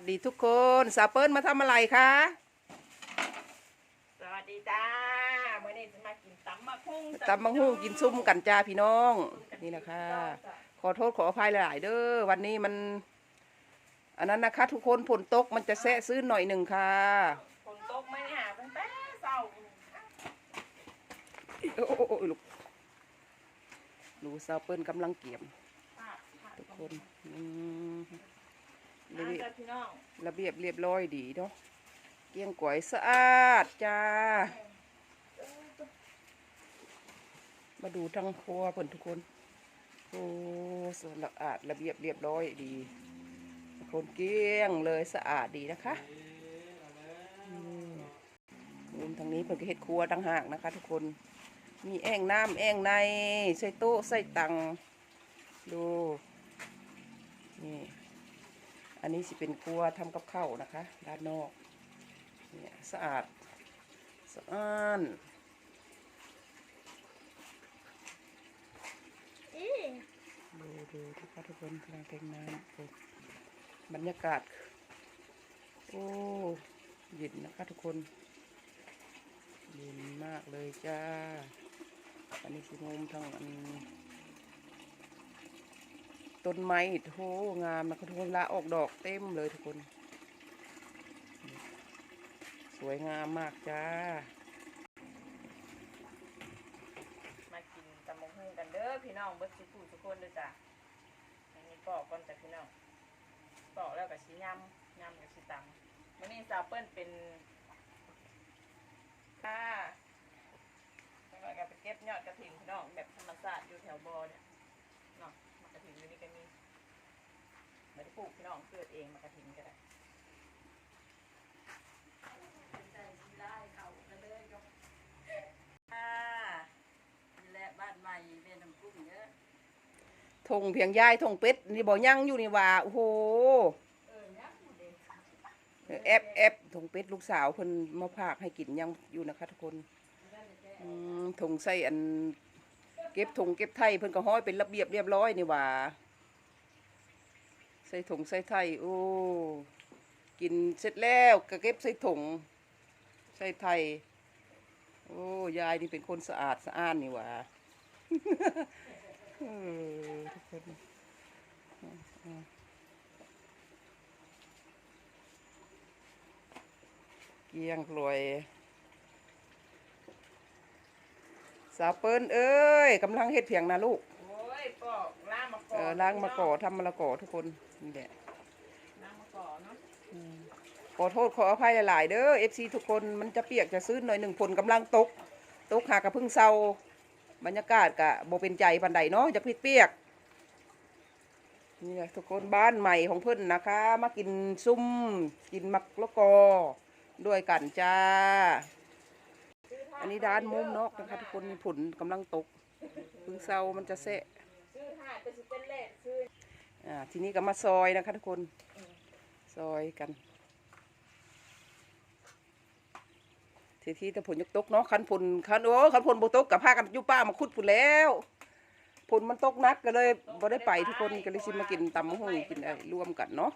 วัสดีทุกคนสาวเปิ้ลมาทำอะไรคะ สวัสดีจ้าเมื่อนี้จะมากินตำมะฮุ่งตำมังหูกินซุ่มกันจ้าพี่น้อง นี่นะคะ ขอโทษขออภัยหลาย ๆ เด้อวันนี้มัน อันนั้นนะคะ ทุกคนฝนตกมันจะแซะซื้อหน่อยหนึ่งค่ะฝนตกไหมเนี่ยตั้งแต่เช้าโอ้โอ้โอ้ลูกดูสาวเปิ้ลกำลังเกี่ยมค่ะค่ะทุกคนอืมน้ำจ้า พี่น้องระเบียบเรียบร้อยดีเนาะเกี้ยงก๋วยสะอาดจ้า มาดูทั้งครัวเพิ่นทุกคนโอ้สะอาดระเบียบเรียบร้อยดีคนเกี้ยงเลยสะอาดดีนะคะอืมทางนี้เพิ่นก็เฮ็ดครัวต่างหากนะคะ ทุกคน มีแอ่งน้ำแอ่งใน ใส่โต๊ะใส่ตังดู อันนี้สิเป็นครัวทำกับข้าวนะคะ ด้านนอกเนี่ยสะอาดสะอ้านดูดูทุกคนทุกคนกำลังเต็มน้ำบรรยากาศ โอ้เย็นนะคะทุกคนเย็นมากเลยจ้า อันนี้สิมุมทางอัน ต้นไม้โหงามนะคะทุกคนละออกดอกเต็มเลยทุกคน สวยงามมากจ้า มากินตำมะฮุ่งกันเด้อพี่น้องเบิดสิผู้ทุกคนเด้อจ้ะอันนี้ปอกก่อนจ้ะพี่น้องปอกแล้วก็สิยำยำกับสิตำวันนี้สาเปิ้ลเป็นค่ะแล้วก็ไปเก็บยอดกระถิ่นพี่น้องแบบธรรมชาติอยู่แถวบอเนี่ย อยู่นี่ก็มีไม่ได้ปลูกพี่น้องเกิดเองมากระถิ่นก็ได้ค่ะนี่แหละบ้านใหม่เป็นน้ำกุ้งเยอะทงเพียงยายทงเป็ดนี่บ่ยังอยู่นี่ว่าโอ้โหเออยักษ์หมดเลยแอปแอปทงเป็ดลูกสาวเพิ่นมาพากให้กินยังอยู่นะคะทุกคนอืมทงใส่อัน เก็บทงเก็บไทยเพิ่นก็ห้อยเป็นระเบียบเรียบร้อยนี่ว่าใส่ถุงใส่ไทยโอ้กินเสร็จแล้วก็เก็บใส่ถุงใส่ไทยโอ้ยายนี่เป็นคนสะอาดสะอ้านนี่หว่าเกลี้ยงกลวย สาวเปิ้นเอ้ยกำลังเฮ็ดเพียงนะลูก โอ้ยปอกล่างมะกเออกอล้างมะกอทำมะละกอทุกคนนี่แหละล่างมะกอกเนาะขอโทษขออภัยหลาย ๆ เด้อ FC ทุกคนมันจะเปียกจะซื้อหน่อยหนึ่งผลกำลังตก ตกหากระพึ่งเศร้าบรรยากาศกะโบเป็นใจปันใดเนาะจะพิดเปียกนี่แหละทุกคนบ้านใหม่ของเพิ่นนะคะ มากินซุ่มกินมักละกอด้วยกันจ้าอั นี้ด้านมุมนอกนะคะทุกคนมีผลกำลังตกพึ่งเศร้ามันจะเสะซื้อหาดเป็นสิเป็นเลขซื้ออ่าทีนี้ก็มาซอยนะคะทุกคน ซอยกันทีที่แต่ผลยกตกเนาะคันผลคันโอ้คันผลบตกกับพากันยู่ป้ามาขุดผุนแล้วผลมันตกนักก็เลยบ่ได้ไปทุกคนก็เลยสิมมากินตำมะฮุ่งกินอะไรรวมกันเนาะ